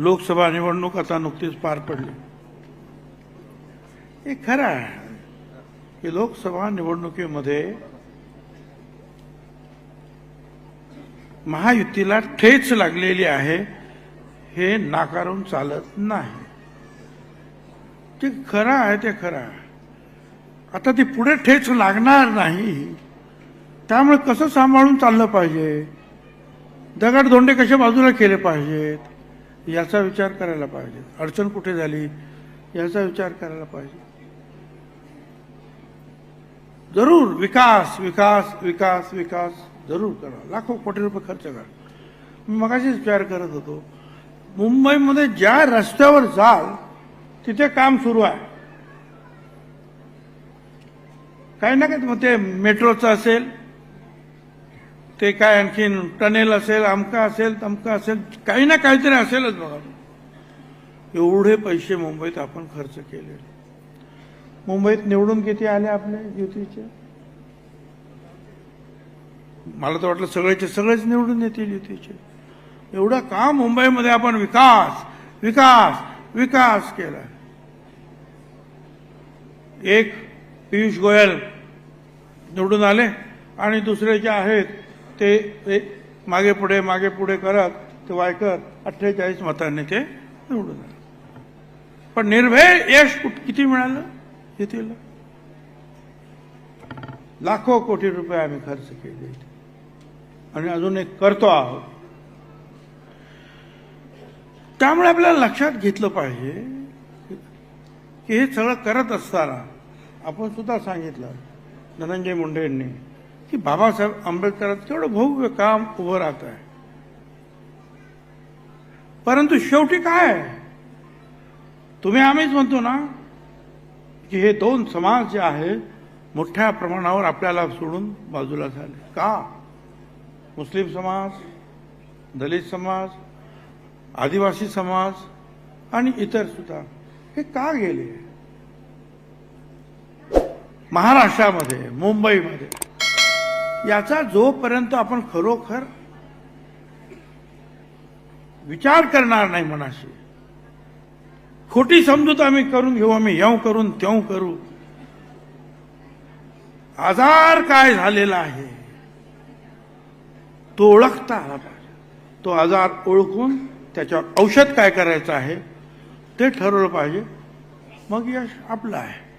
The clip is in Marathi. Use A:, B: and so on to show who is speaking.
A: लोकसभा निवडणूक आता नुकतीच पार पडली. हे खरं आहे की लोकसभा निवडणुकीमध्ये महायुतीला ठेच लागलेली आहे हे नाकारून चालत नाही. ते खरं आहे ते खरं आहे. आता ती पुढे ठेच लागणार नाही. त्यामुळे कसं सांभाळून चाललं पाहिजे? दगडधोंडे कसे बाजूला केले पाहिजेत? याचा विचार करायला पाहिजे. अडचण कुठे झाली याचा विचार करायला पाहिजे. जरूर विकास विकास विकास विकास जरूर करा. लाखो कोटी रुपये खर्च करा. मी मगाशीच विचार करत होतो मुंबईमध्ये ज्या रस्त्यावर जाल तिथे काम सुरू आहे. काही ना काही मग ते मेट्रोचं असेल ते काय आणखीन टनेल असेल आमका असेल तमका असेल काही ना काहीतरी असेलच बघा. एवढे पैसे मुंबईत आपण खर्च केले मुंबईत निवडून किती आले आपले युतीचे? मला तर वाटलं सगळेचे सगळेच निवडून येतील युतीचे. एवढं काम मुंबईमध्ये आपण विकास विकास विकास केला? एक पियुष गोयल निवडून आले आणि दुसरे जे आहेत ते मागे पुढे मागे पुढे करत ते वायकर अठ्ठेचाळीस मतांनी ते निवडून आले. पण निर्भय यश कुठ- किती मिळालं? येतील. लाखो कोटी रुपये आम्ही खर्च केले. आणि अजून एक करतो आहोत. त्यामुळे आपल्याला लक्षात घेतलं पाहिजे की हे सगळं करत असताना आपण सुद्धा सांगितलं धनंजय मुंडे यांनी की बाबासाहेब आंबेडकरांचं केवढं भव्य काम उभं राहत आहे. परंतु शेवटी काय तुम्ही आम्हीच म्हणतो ना की हे दोन समाज जे आहेत मोठ्या प्रमाणावर आपल्याला सोडून बाजूला झाले. का? मुस्लिम समाज दलित समाज आदिवासी समाज आणि इतर सुद्धा. हे का गेले? महाराष्ट्रामध्ये मुंबईमध्ये. याचा जोपर्यंत आपण खरोखर विचार करणार नाही मनाशी खोटी समजूत आम्ही करून घेऊ आम्ही येऊ करून तेऊ करू. आजार काय झालेला आहे तो ओळखता आला पाहिजे. तो आजार ओळखून त्याच्यावर औषध काय करायचं आहे ते ठरवलं पाहिजे. मग यश आपलं आहे.